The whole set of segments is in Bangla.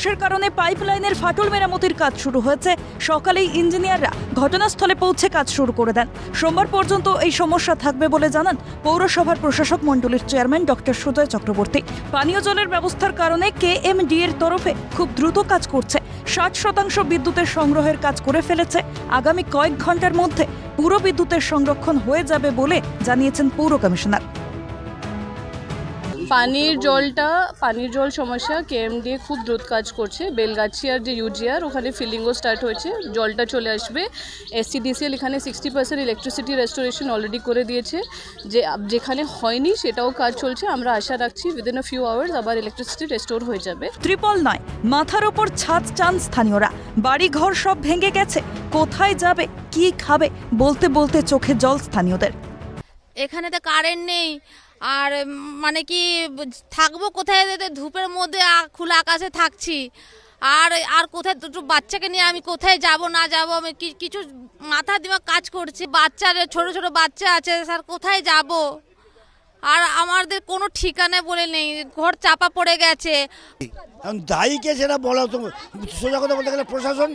ধসের কারণে পাইপলাইনের ফাটল মেরামতির কাজ শুরু হয়েছে। সকালেই ইঞ্জিনিয়াররা ঘটনাস্থলে পৌঁছে কাজ শুরু করে দেন। সোমবার পর্যন্ত এই সমস্যা থাকবে বলে জানান পৌরসভার প্রশাসক মণ্ডলীর চেয়ারম্যান ডক্টর সুজয় চক্রবর্তী। পানীয় জলের ব্যবস্থার কারণে কেএমডি এর তরফে খুব দ্রুত কাজ করছে। ষাট শতাংশ বিদ্যুতের সংগ্রহের কাজ করে ফেলেছে। আগামী কয়েক ঘণ্টার মধ্যে পুরো বিদ্যুতের সংরক্ষণ হয়ে যাবে বলে জানিয়েছেন পৌর কমিশনার। পানির জলটা পানির জল সমস্যা কেএমডি খুব দ্রুত কাজ করছে। বেলগাছিয়ার যে ইউজিআর ওখানে ফিলিংও স্টার্ট হয়েছে। জলটা চলে আসবে। এসসিডিসিএল এখানে sixty percent electricity restoration already করে দিয়েছে। যে যেখানে হয়নি সেটাও কাজ চলছে। আমরা আশা রাখছি উইদিন আ ফিউ আওয়ার্স আবার ইলেকট্রিসিটি রেস্টোর হয়ে যাবে। ত্রিপল নয় মাথার ওপর ছাদ চান স্থানীয়রা। বাড়ি ঘর সব ভেঙে গেছে। কোথায় যাবে কি খাবে বলতে বলতে চোখে জল স্থানীয়দের। এখানে তো কারেন্ট নেই। আর মানে কি, থাকব কোথায় ধূপের মধ্যে খোলা আকাশে থাকছি? আর আর কোথায় দুটো বাচ্চাকে নিয়ে আমি কোথায় যাব, না যাব? আমি কি- কিছু মাথা দিমাগ কাজ করছে। বাচ্চার, ছোট ছোট বাচ্চা আছে, স্যার কোথায় যাব? আর আমাদের কোনো ঠিকানা বলে নেই, ঘর চাপা পড়ে গেছে। এখন দায়ীকে সেটা বলা তো। সোজা কথা বলতে গেলে প্রশাসন?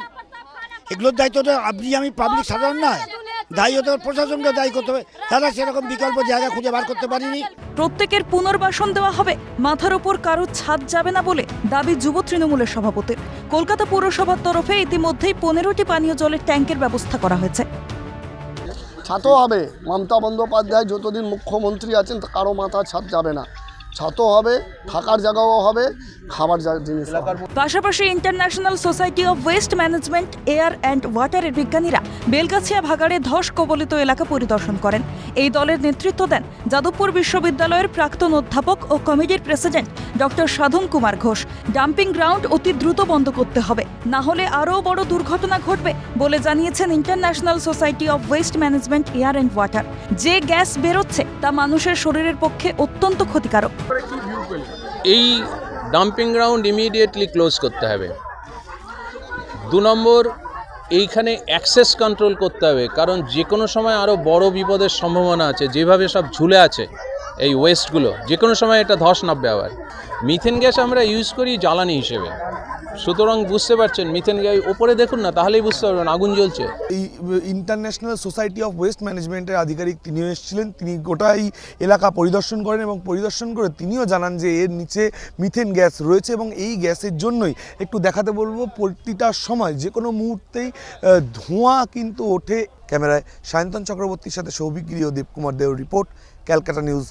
এগুলোর দায়িত্ব তো আপনি, আমি পাবলিক সাধারণ নয়। দায়ী হতে হবে প্রশাসনকে দায়ী করতে হবে। তারা সেরকম বিকল্প জায়গা খুঁজে বার করতে পারিনি। প্রত্যেকের পুনর্বাসন দেওয়া হবে। মাথার ওপর কারও ছাদ যাবে না বলে দাবি যুব তৃণমূলের সভাপতির। কলকাতা পৌরসভার তরফে ইতিমধ্যেই পনেরোটি পানীয় জলের ট্যাঙ্কের ব্যবস্থা করা হয়েছে। ছাতও হবে। মমতা বন্দ্যোপাধ্যায় যতদিন মুখ্যমন্ত্রী আছেন কারও মাথা ছাদ যাবে না। ছাতও হবে, থাকার জায়গাও হবে, খাবার জিনিস পাশাপাশি international society of waste management air and ওয়াটারের বিজ্ঞানীরা বেলগাছিয়া ভাগাড়ে ধস কবলিত এলাকা পরিদর্শন করেন। এই দলের নেতৃত্ব দেন যাদবপুর বিশ্ববিদ্যালয়ের প্রাক্তন অধ্যাপক ও কমিটির president doctor Sadhan Kumar Ghosh. Dumping ground অতি দ্রুত বন্ধ করতে হবে, না হলে আরও বড় দুর্ঘটনা ঘটবে বলে জানিয়েছেন international society of waste management air and water যে গ্যাস বেরোচ্ছে তা মানুষের শরীরের পক্ষে অত্যন্ত ক্ষতিকারক। এই ডাম্পিং গ্রাউন্ড ইমিডিয়েটলি ক্লোজ করতে হবে। দু নম্বর, এইখানে অ্যাক্সেস কন্ট্রোল করতে হবে, কারণ যে কোনো সময় আরও বড় বিপদের সম্ভাবনা আছে, যেভাবে সব ঝুলে আছে এই ওয়েস্টগুলো যে কোনো সময় এটা ধস নামবে আবার। মিথেন গ্যাস আমরা ইউজ করি জ্বালানি হিসেবে। সুতরাং বুঝতে পারছেন, মিথেন গ্যাস ওপরে দেখুন না, তাহলেই বুঝতে পারবেন, আগুন জ্বলছে। এই ইন্টারন্যাশনাল সোসাইটি অফ ওয়েস্ট ম্যানেজমেন্টের আধিকারিক তিনিও এসেছিলেন, তিনি গোটাই এলাকা পরিদর্শন করেন এবং পরিদর্শন করে তিনিও জানান যে এর নিচে মিথেন গ্যাস রয়েছে এবং এই গ্যাসের জন্যই একটু দেখাতে বলব প্রতিটা সময় যে কোনো মুহূর্তেই ধোঁয়া কিন্তু ওঠে। ক্যামেরায় সায়ন্তন চক্রবর্তীর সাথে সৌভিক গিরি ও দেবকুমার দেও রিপোর্ট, ক্যালকাটা নিউজ।